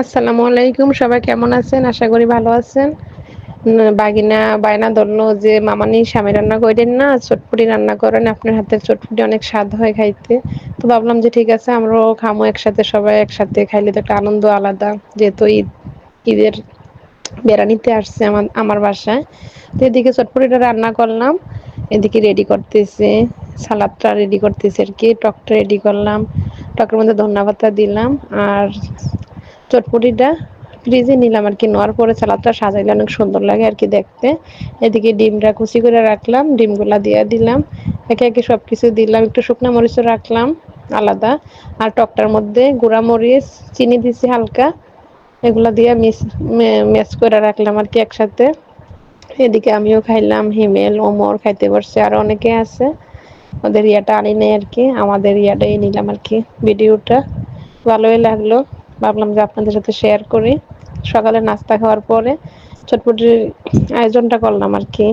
আসসালামু আলাইকুম, সবাই কেমন আছেন? আশা করি ভালো আছেন। বাগিনা, বায়না ধরলো যে, মামানি স্বামী রান্না করেন না, চটপটি রান্না করেন, আপনার হাতের চটপটি অনেক স্বাদ হয় খাইতে। তো ভাবলাম যে, ঠিক আছে, আমরাও খামো একসাথে, সবাই একসাথে খাইলে তো একটা আনন্দ আলাদা, যেহেতু ঈদ, ঈদের বেড়ানিতে আসছে আমার আমার বাসায়। তো এদিকে চটপটিটা রান্না করলাম, এদিকে রেডি করতেছে, সালাদটা রেডি করতেছে আর কি, টকটা রেডি করলাম, টকের মধ্যে ধন্যা পাতা দিলাম, আর চটপটিটা ফ্রিজে নিলাম আর কি, নেওয়ার পরে সালাদটা সাজাইলে অনেক সুন্দর লাগে আর কি দেখতে। এদিকে ডিমটা কুচি করে রাখলাম, ডিমগুলা দিয়ে দিলাম। একে একে সব কিছু দিলাম, একটু শুকনো মরিচও রাখলাম, আলাদা। আর টকটার মধ্যে গুঁড়া মরিচ, চিনি দিছি হালকা, এগুলা দিয়ে মিস ম্যাশ করে রাখলাম আর কি একসাথে। এদিকে আমিও খাইলাম, হিমেল, ওমর খাইতে পারছে আর অনেকে আছে। ওদের ইয়াটা আনি নেই আর কি, আমাদের ইয়াটাই নিলাম আর কি, ভিডিওটা। ভালোই লাগল। ভাবলাম যে আপনাদের সাথে শেয়ার করি। সকালে নাস্তা খাওয়ার পরে চটপটির আয়োজনটা করলাম আর কি।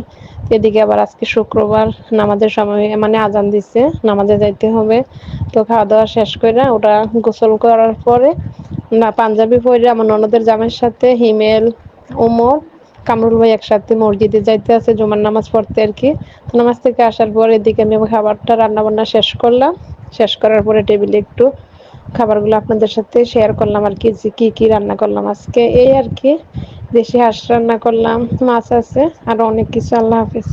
এদিকে আবার আজকে শুক্রবার নামাজের সময় মানে আজান দিচ্ছে নামাজে যাইতে হবে। তো খাওয়া দাওয়া শেষ করে ওটা গোসল করার পরে না, পাঞ্জাবি পরে আমার ননদের জামের সাথে হিমেল, ওমর, কামরুল ভাই একসাথে মসজিদে যাইতে আছে, জুমার নামাজ পড়তে আর কি। নামাজ থেকে আসার পর এদিকে আমি খাবারটা রান্না বান্না শেষ করলাম। শেষ করার পরে টেবিলে একটু খাবারগুলো আপনাদের সাথে শেয়ার করলাম আর কি কি কি রান্না করলাম আজকে। এই আর কি, দেশি হাঁস রান্না করলাম, মাছ আছে, আর অনেক কিছু। আল্লাহ হাফিজ।